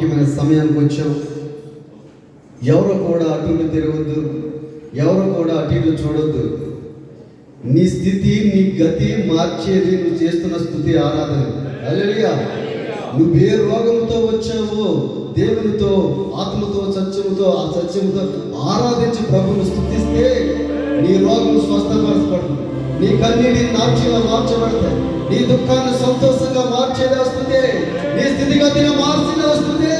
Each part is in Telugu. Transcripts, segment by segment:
ముఖ్యమైన సమయానికి వచ్చాం ఎవరు కూడా అటు ఇటు తిరగద్దు. ఎవరు కూడా అటు ఇటు చూడొద్దు. నీ స్థితి నీ గతి మార్చేది నువ్వు చేస్తున్న స్థుతి ఆరాధన. నువ్వు నువ్వే రోగంతో వచ్చావో దేవునితో ఆత్మతో సత్యముతో ఆ సత్యముతో ఆరాధించి ప్రభుని స్థుతిస్తే నీ రోగం స్వస్థపరచబడుతుంది. నీ కన్నీటి నాట్యంగా మార్చబడతాయి. నీ దుఃఖాన్ని సంతోషంగా మార్చేది వస్తుంది నీ స్థితిగతిని మార్చేది వస్తుంది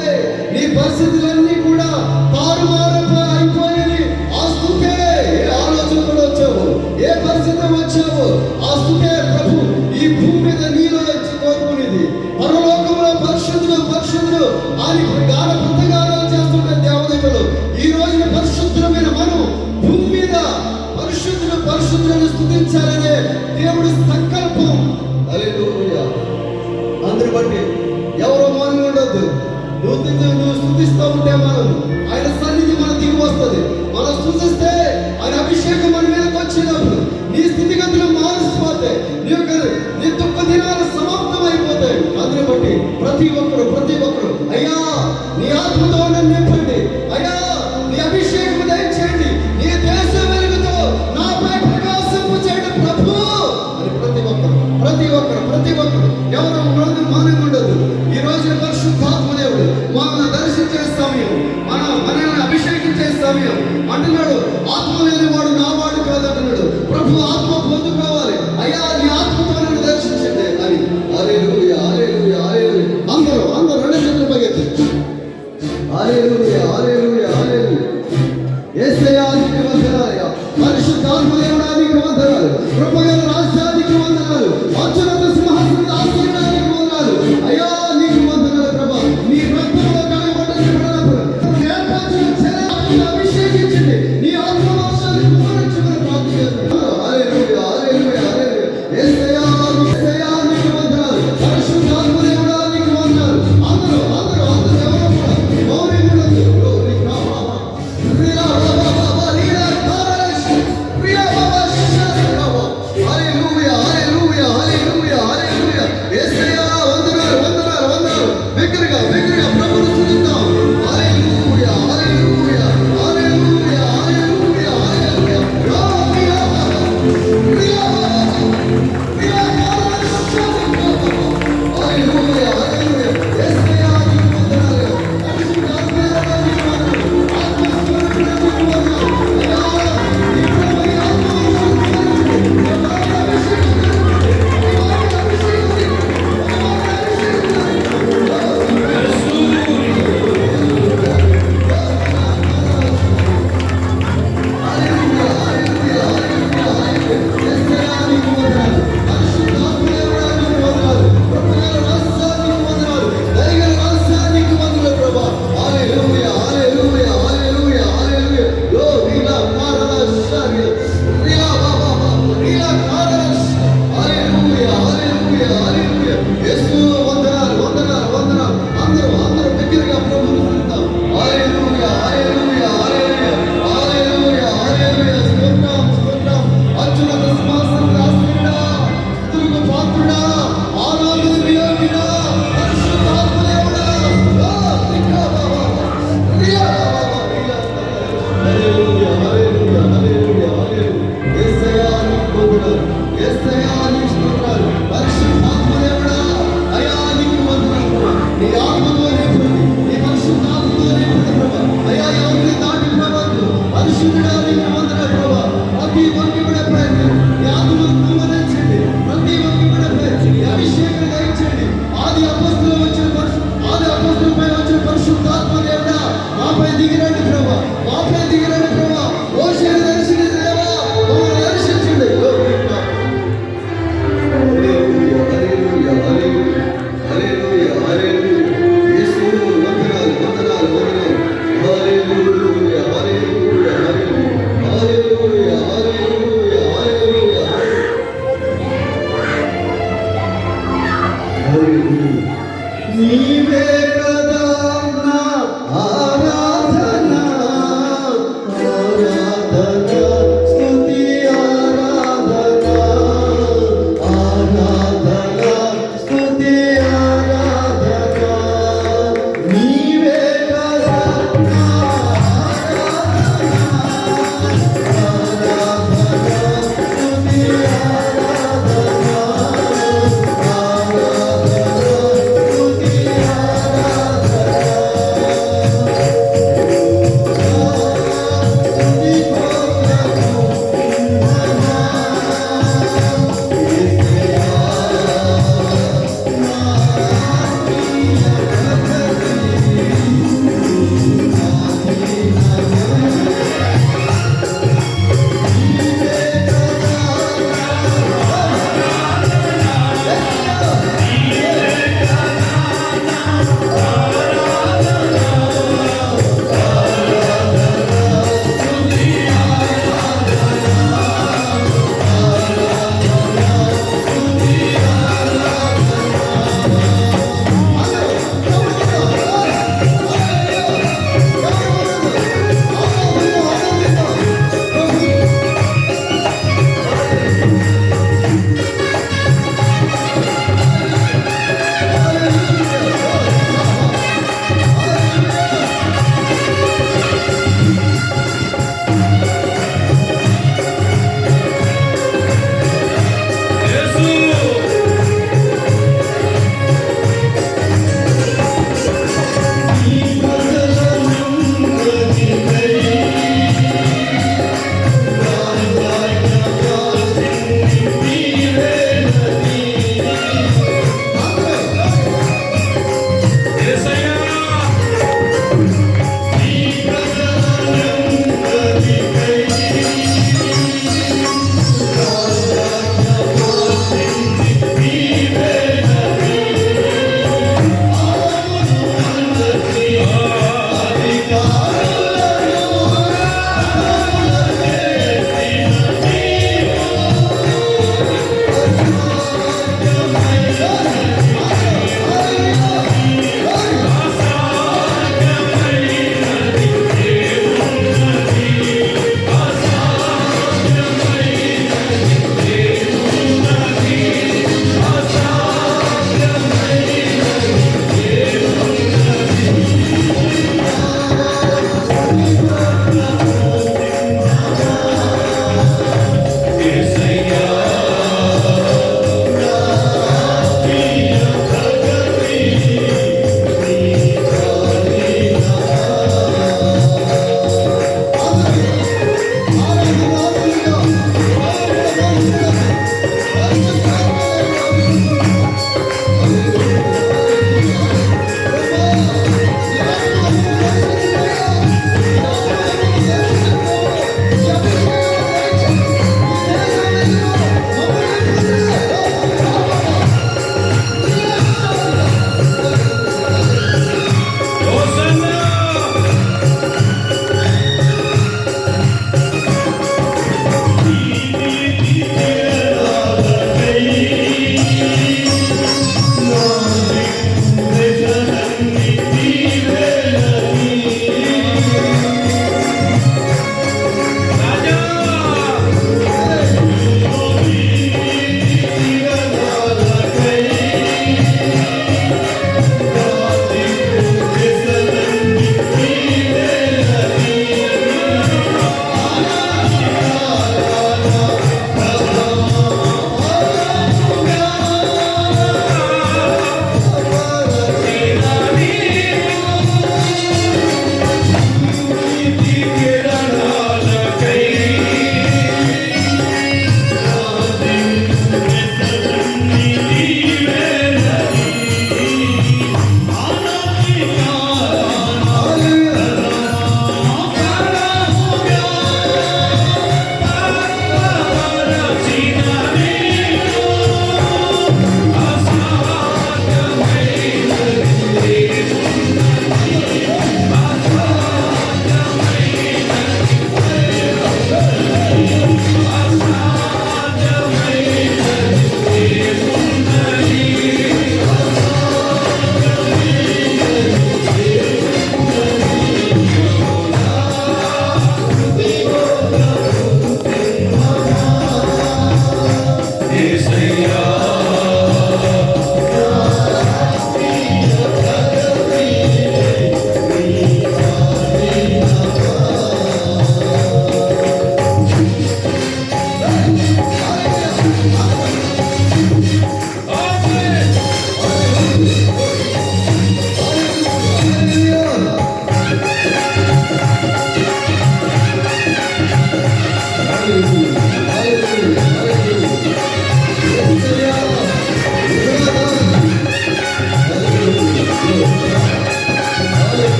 నీ పరిస్థితులన్నీ కూడా తారుమారు అయిపోయి ఆస్తుంటే ఏ ఆలోచన కూడా వచ్చావు. ఏ పరిస్థితి వచ్చావు? ఆస్తుంటే ప్రభు ఈ భూమి మీద నీలో కోరుకునేది. పరలోకంలో పరిశుద్ధులు పరిశుద్ధులు ఆయన గాన పుట్టగాలో చేస్తున్న దేవతలు ఈ రోజున పరిశుద్ధులమైన మనం భూమి మీద పరిశుద్ధులు పరిశుద్ధులను స్థుతించాలనే దేవుడు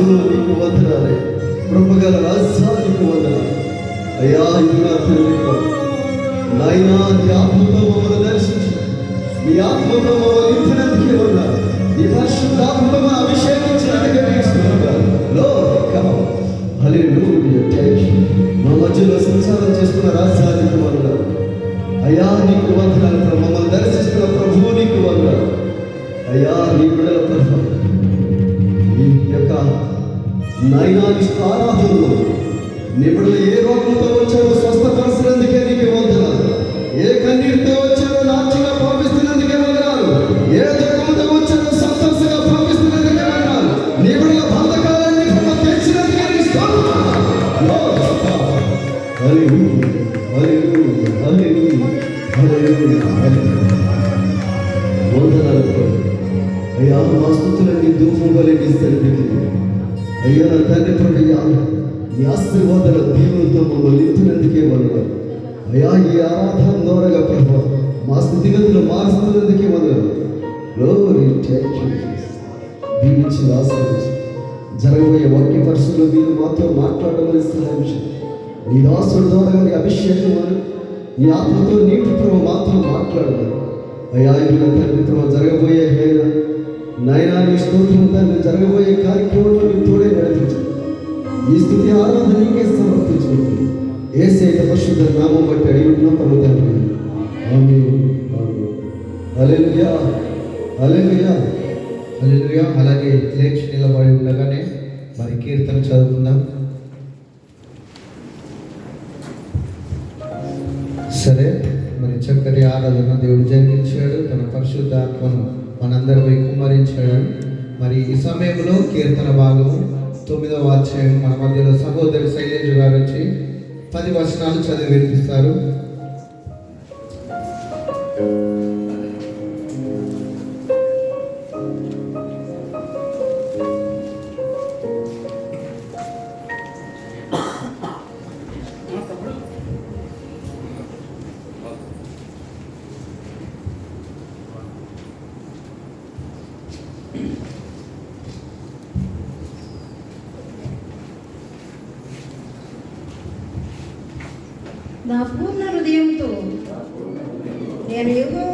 యేసు నీకు వందనాలు. కృపగల రాజ్యానికి వందనాలు. అయ్యా ఇది నా తెలుగు నాయనా నీ ఆత్మతో మమ్మల్ని దర్శించు. నీ ఆత్మతో మమ్మల్ని ఇచ్చినందుకే ఉన్నారు నీ పరిశుద్ధాత్మతో మా అభిషేకించినందుకే నీకు స్తోత్రాలు. Lord, మా మధ్యలో సంసారం చేస్తున్న రాజధానికి వందనాలు. అయ్యా నీకు వందనాలు ప్రభు. మమ్మల్ని దర్శిస్తున్న ప్రభువు నీకు వందనాలు. అయ్యా నీ బిడ్డల ప్రభు ఈ యొక్క నైనాని ఆరాధనలో నిపుణులు ఏ రోగంతో వచ్చారో స్వస్థపరిచినందుకే నీకు వందన ఏ కన్నీటితో వచ్చారో నాట్యంగా పంపిస్తున్నందుకే వందనాలు ఏ దుఃఖంతో వచ్చారో సంతోషంగా పంపిస్తున్నందుకే వందనాలు నిపుణుల బంధకాలన్నీ తెచ్చినందుకే నీకు వందనాలు అయ్యా మా స్థుతులన్నీ దూపం వలె నీ సన్నిధికి అయ్యా నా తండ్రి ప్రభయ్యా ఈ ఆశీర్వాదాల దీవులతో మమ్మల్ని నింపినందుకే వందనాలు. అయ్యా ఈ ఆరాధన ద్వారాగా ప్రభు మా స్థితిగతులు మారుస్తున్నందుకే వందనాలు. గ్లోరీ థ్యాంక్ యూ దీవించి ఆశీర్వదించి. జరగబోయే వాక్య పరిస్థితుల్లో మీరు మాతో మాట్లాడమని సహాయం చేయండి. నీ దాసుడు ద్వారా నీ అభిషేకం వలన నీ ఆత్మతో నీటి ప్రభు మాతో మాట్లాడమని. అయ్యా ఇది తండ్రి ప్రభు జరగబోయే హేన నాయనా నీ స్తోత్రం తండ్రి జరగబోయే కార్యక్రమంలో నీ తోడే నడిపించు ఈ స్థుతి ఆరాధన నీకే సమర్పించుకుంటుంది ఏసే పరిశుద్ధ నామం బట్టి అడిగి ఉన్నాం పర్వ అలెలుయా అలెలుయా అలెలుయా అలాగే లేచి నిలబడి ఉండగానే మరి కీర్తన చదువుకుందాం. సరే మరి చక్కటి ఆరాధన దేవుడు జరిగించాడు. తన పరిశుద్ధ ఆత్మను మనందరిపై కుమ్మరించాడు. మరి ఈ సమయంలో కీర్తన భాగము తొమ్మిదవ అధ్యాయం. మన మధ్యలో సహోదరి శైలేజ గారు వచ్చి పది వచనాలు చదివి వినిపిస్తారు. నా పూర్ణ హృదయంతో నేను యెహోవాను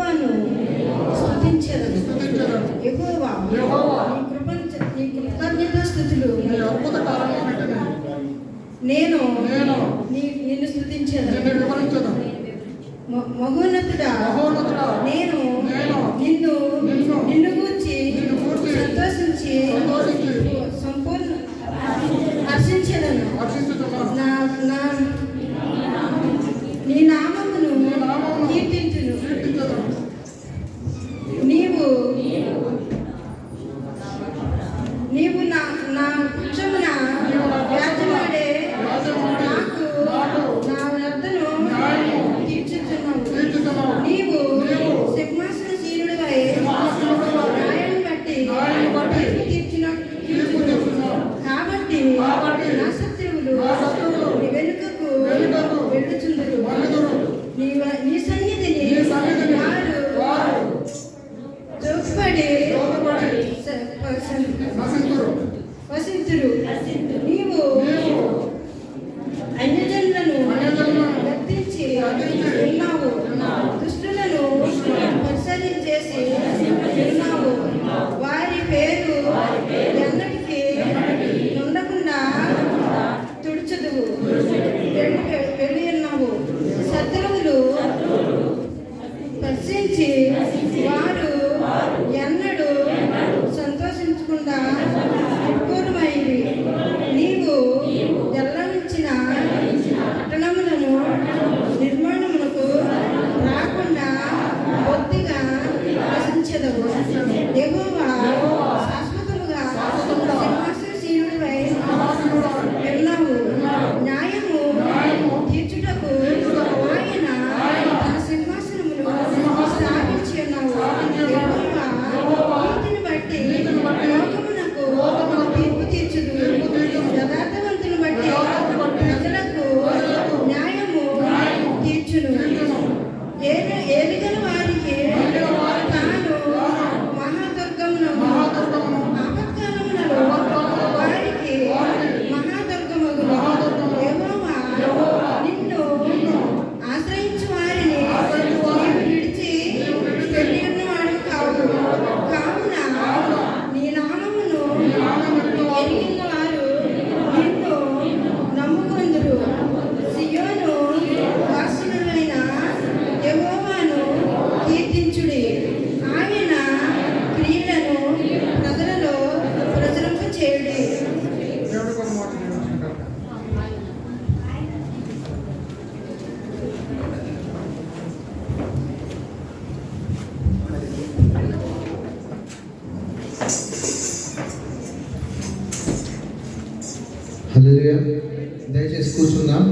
దయచేసి కూర్చుందాం.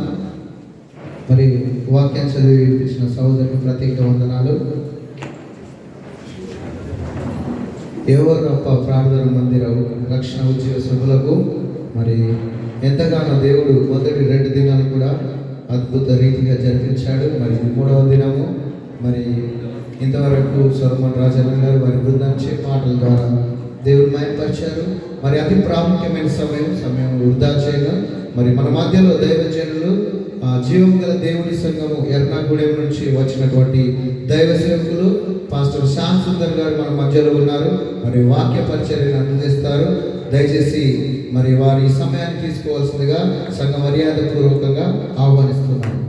మరి వాక్యం చదివి వినిపించిన సహోదరుని ప్రత్యేక వందనాలు. ఎవరు గొప్ప ప్రార్థన మందిరం రక్షణ ఉద్యోగ సభలకు మరి ఎంతగానో దేవుడు మొదటి రెండు దినాలు కూడా అద్భుత రీతిగా జరిపించాడు. మరి మూడవ దినము మరి ఇంతవరకు సొలమన్ రాజన్న గారు వారి బృందాంచే పాటల ద్వారా దేవుడు మాయపరిచారు. మరి అతి ప్రాముఖ్యమైన సమయం సమయం వృధా చేయగా మరి మన మధ్యలో దైవజనులు ఆ జీవం గల దేవుని సంఘము ఎర్నాగూడెం నుంచి వచ్చినటువంటి దైవ సేవకులు పాస్టర్ శ్యామ్ సుందర్ గారు మన మధ్యలో ఉన్నారు. మరి వాక్య పరిచర్యను అందజేస్తారు దయచేసి మరి వారి సమయాన్ని తీసుకోవాల్సిందిగా సంఘ మర్యాద పూర్వకంగా ఆహ్వానిస్తున్నాను.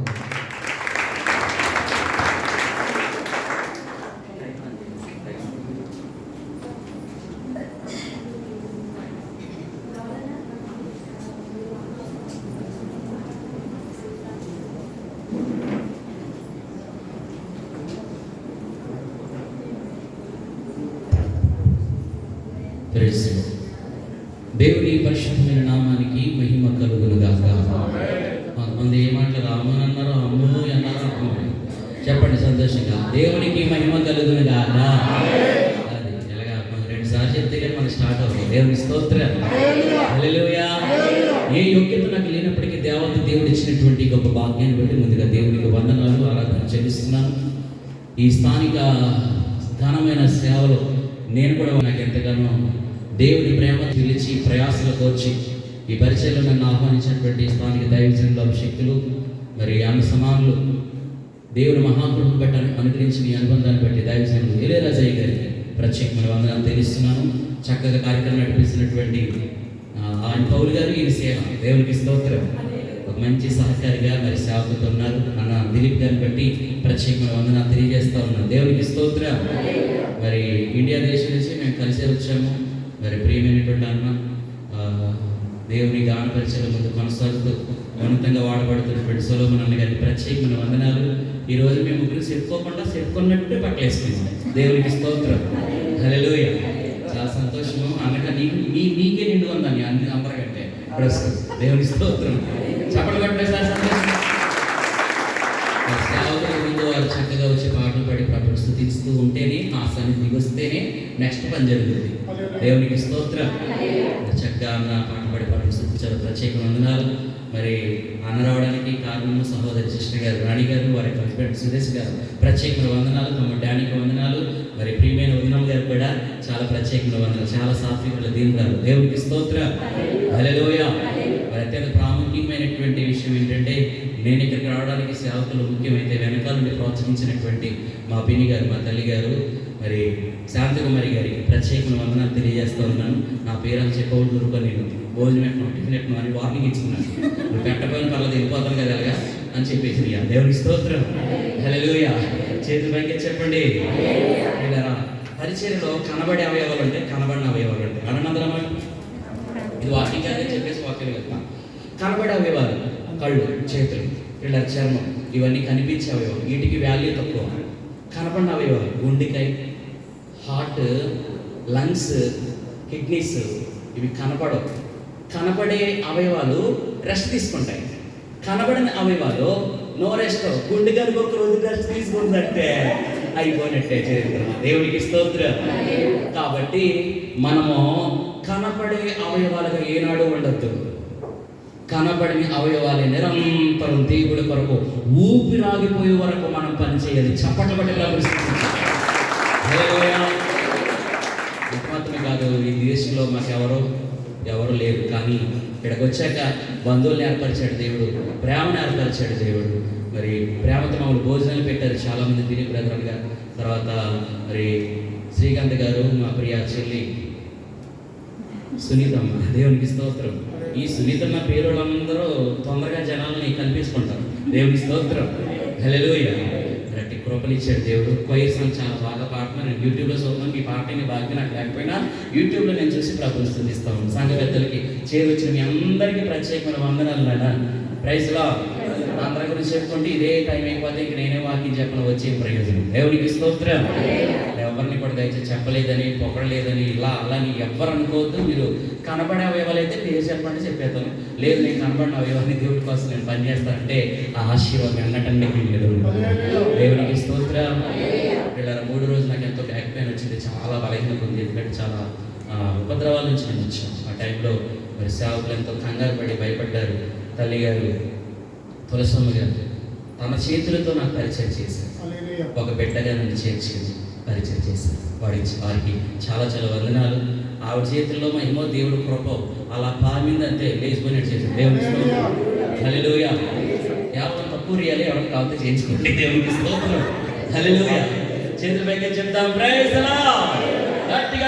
వందనాలు చెల్లిస్తున్నాను. ఈ స్థానిక ఘనమైన సేవలో నేను కూడా నాకు ఎంతగానో దేవుని ప్రేమ పిలిచి ప్రయాసలకు వచ్చి ఈ పరిచయంలో నన్ను ఆహ్వానించినటువంటి స్థానిక దైవజనుల శక్తులు మరి ఆమె సమానులు దేవుని మహాకృపను బట్టి అనుగ్రహించిన ఈ అనుబంధాన్ని బట్టి దైవజనులు ఇళయరాజయ్య గారికి ప్రత్యేకమైన వందనాలు తెలుస్తున్నాను. చక్కగా కార్యక్రమం నడిపిస్తున్నటువంటి ఆయన పౌరు గారు ఈయన సేవ. దేవునికి స్తోత్రం. ఒక మంచి సహకారిగా మరి సేవకుతో ఉన్నారు. అన్న దిలీప్ గారిని బట్టి ప్రత్యేకమైన వందనాలు తెలియజేస్తా ఉన్నాను దేవునికి స్తోత్ర. మరి ఇండియా దేశం నుంచి మేము కలిసే వచ్చాము. మరి ప్రియమైనటువంటి అన్న దేవుని గాన పరిచయం ముందు కొనసాగుతూ ఉన్నతంగా వాడబడుతున్నటువంటి సొలోమన్ అన్న గారికి ప్రత్యేకమైన వందనాలు. ఈ రోజు మేము ముగ్గురు చెప్పుకోకుండా చెప్పుకున్నట్టు పట్టలేసుకున్నాం. దేవునికి స్తోత్రం. హల్లెలూయా. చాలా సంతోషము. అనగా నీకు నీ నీకే నిన్ను ఇప్పుడు ప్రస్తుతం. దేవుని స్తోత్రం చప్పట్లు కొట్టండి సార్ సంతోషం. మరి సేవకుల ముందు వారు చక్కగా వచ్చి పాటలు పాడి ప్రభుత్వం స్థుతిస్తూ ఉంటేనే ఆ సన్నిధికి వస్తేనే నెక్స్ట్ పని జరుగుతుంది దేవునికి స్తోత్రం. చక్కగా అన్న పాట పాడి పాటలు స్థుతించారు ప్రత్యేక వందనాలు. మరి అన్న రావడానికి కారణము సహోదరి సిస్టర్ గారు రాణి గారు వారి హస్బెండ్ సురేష్ గారు. ప్రత్యేకమైన వందనాలు. తమ డాడీకి వందనాలు. మరి ప్రియమైన వదినం గారు కూడా చాలా ప్రత్యేకమైన వందనాలు. చాలా సాత్వికుల దీనురాలు. దేవునికి స్తోత్రం. హల్లెలూయ. మరి అత్యంత ప్రాముఖ్యమైనటువంటి విషయం ఏంటంటే నేను ఇక్కడికి రావడానికి సేవకులు నుండి ప్రోత్సహించినటువంటి మా పిన్ని గారు మా తల్లి గారు మరి శాంతకుమారి గారికి ప్రత్యేకమైన వందనాలు తెలియజేస్తూ ఉన్నాను. నా పేరు అని చెప్పవద్దు ఊరుకో నేను భోజనం పెట్టను టిఫిన్ ఎట్లా అని వార్నింగ్ ఇచ్చుకున్నాను. నువ్వు పెట్టకపోయిన పర్లేదు వెళ్ళిపోతాను కదా అలాగా అని చెప్పేసి దేవుని స్తోత్రం. హల్లెలూయా. చేతులు పైకి చెప్పండి. ఇలా కనబడే అవయవాలు అంటే కనబడిన అవయవాలు అంటే అనంతరం ఇది వాకింగ్ అని చెప్పేసి వాక్యం కనబడే అవయవాలు కళ్ళు చేతులు ఇలా చర్మం ఇవన్నీ కనిపించే అవయవాలు వీటికి వాల్యూ తక్కువ. కనపడిన అవయవాలు గుండెకాయ హార్ట్ లంగ్స్ కిడ్నీస్ ఇవి కనపడవు. కనపడే అవయవాలు రెస్ట్ తీసుకుంటాయి. కనబడిన అవయవాలు నో రెస్ట్ గుండె కనుక ఒక రోజు రెస్ట్ తీసుకుందంటే అయిపోయినట్టే చరిత్ర. దేవునికి స్తోత్రం. కాబట్టి మనము కనపడే అవయవాలుగా ఏనాడు ఉండద్దు. కనబడిన అవయవాలే నిరంతరం దేవుడి కొరకు ఊపిరాగిపోయే వరకు మనం పని చేయాలి. చప్పట్లు బట్టి మాత్రమే కాదు ఈ దేశంలో మాకు ఎవరు ఎవరు లేరు. కానీ ఇక్కడికి వచ్చాక బంధువులు ఏర్పరిచాడు దేవుడు ప్రేమను ఏర్పరిచాడు దేవుడు. మరి ప్రేమతో మామూలు భోజనాలు పెట్టారు చాలామంది తిరిగి గారు తర్వాత మరి శ్రీకాంత్ గారు మా ప్రియ చెల్లి సునీతమ్మ దేవునికి స్తోత్రం. ఈ సునీతన్న పేరు వాళ్ళందరూ తొందరగా జనాలని కల్పించుకుంటారు దేవుని స్తోత్రం. హల్లెలూయా. రట్టి కృపలు ఇచ్చాడు దేవుడు. కొయ్య సాంగ్ చాలా బాగా పాడుతున్నాను నేను యూట్యూబ్లో చూద్దాం మీ పాటని బాగా నాకు లేకపోయినా యూట్యూబ్లో నేను చూసి ప్రభుత్వం స్థుతిస్తాను సంఘ పెద్దలకి చేరొచ్చిన మీ అందరికీ ప్రత్యేకమైన వందనాలు మేడం ప్రైజ్లో అందరి గురించి చెప్పుకుంటే ఇదే టైం అయిపోతే ఇంక నేనే వాకింగ్ చెప్పిన వచ్చే ప్రయోజనం. దేవునికి స్తోత్రం. ఎవరిని కూడా దయచేసి చెప్పలేదని పొగడలేదని ఇలా అలా అని ఎవ్వరు అనుకోవద్దు. మీరు కనబడే అవయవాలైతే పేరు చెప్పండి చెప్పేస్తాను. లేదు నేను కనబడిన అవయవాన్ని దేవుడి కోసం నేను పని చేస్తానంటే ఆ ఆశీర్వాదం ఎన్నటండి లేదు దేవునికి స్తోత్రం. వీళ్ళ మూడు రోజులు నాకు ఎంతో బ్యాక్ పెయిన్ వచ్చింది. చాలా బలహీనత ఉంది. ఎందుకంటే చాలా ఉపద్రవాల నుంచి నేను వచ్చాను. ఆ టైంలో మరి సేవకులు ఎంతో కంగారు పడి భయపడ్డారు. తల్లి గారు తులసమ్మ గారు తన చేతులతో నాకు పరిచయం చేశారు. ఒక బిడ్డగా నన్ను చేర్చింది పరిచయం చేశారు వాడికి వారికి చాలా చాలా వందనాలు. ఆవిడ చేతుల్లో మహిమో దేవుడు కృప అలా పామిందంటే లేచిపోయినట్టు చేశారు. దేవుడి హలిలోయ హల్లెలూయా. ఎవరు తక్కువ రియాలి ఎవరికి కావాలంటే చేయించుకోండి. దేవుడికి స్తోత్రం. హలిలోయ చేతుల పైకి చెప్తాం ప్రైజ్ గట్టిగా